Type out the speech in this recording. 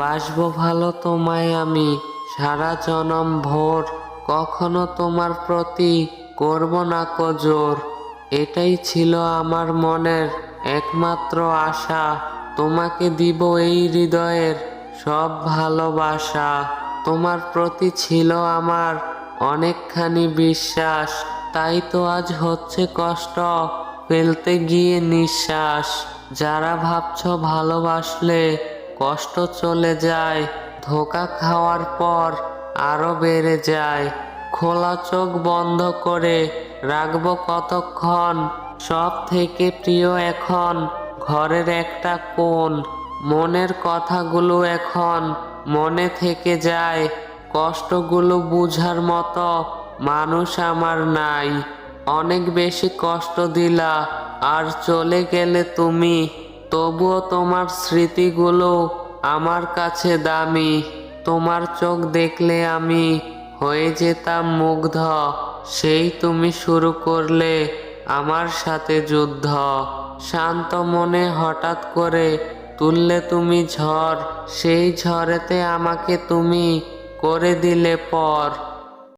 বাসবো ভালো তোমায় আমি। সারা জনম ভোর, কখনো তোমার প্রতি করব না কজোর। এটাই ছিল আমার মনের একমাত্র আশা। তোমাকে দিব এই হৃদয়ের সব ভালোবাসা। তোমার প্রতি ছিল আমার অনেকখানি বিশ্বাস। তাই তো আজ হচ্ছে কষ্ট ফেলতে গিয়ে নিঃশ্বাস। যারা ভাবছ ভালোবাসলে কষ্ট চলে যায়, ধোকা খাওয়ার পর আরও বেড়ে যায়। খোলা চোখ বন্ধ করে রাখব কতক্ষণ? সব থেকে প্রিয় এখন ঘরের একটা কোণ। মনের কথাগুলো এখন মনে থেকে যায়। কষ্টগুলো বুঝার মতো মানুষ আমার নাই। অনেক বেশি কষ্ট দিলা, আর চলে গেলে তুমি তবুও তোমার স্মৃতিগুলো আমার কাছে দামি। তোমার চোখ দেখলে আমি হয়ে যেতাম মুগ্ধ। সেই তুমি শুরু করলে আমার সাথে যুদ্ধ। শান্ত মনে হঠাৎ করে তুললে তুমি ঝড়। সেই ঝড়েতে আমাকে তুমি করে দিলে পর।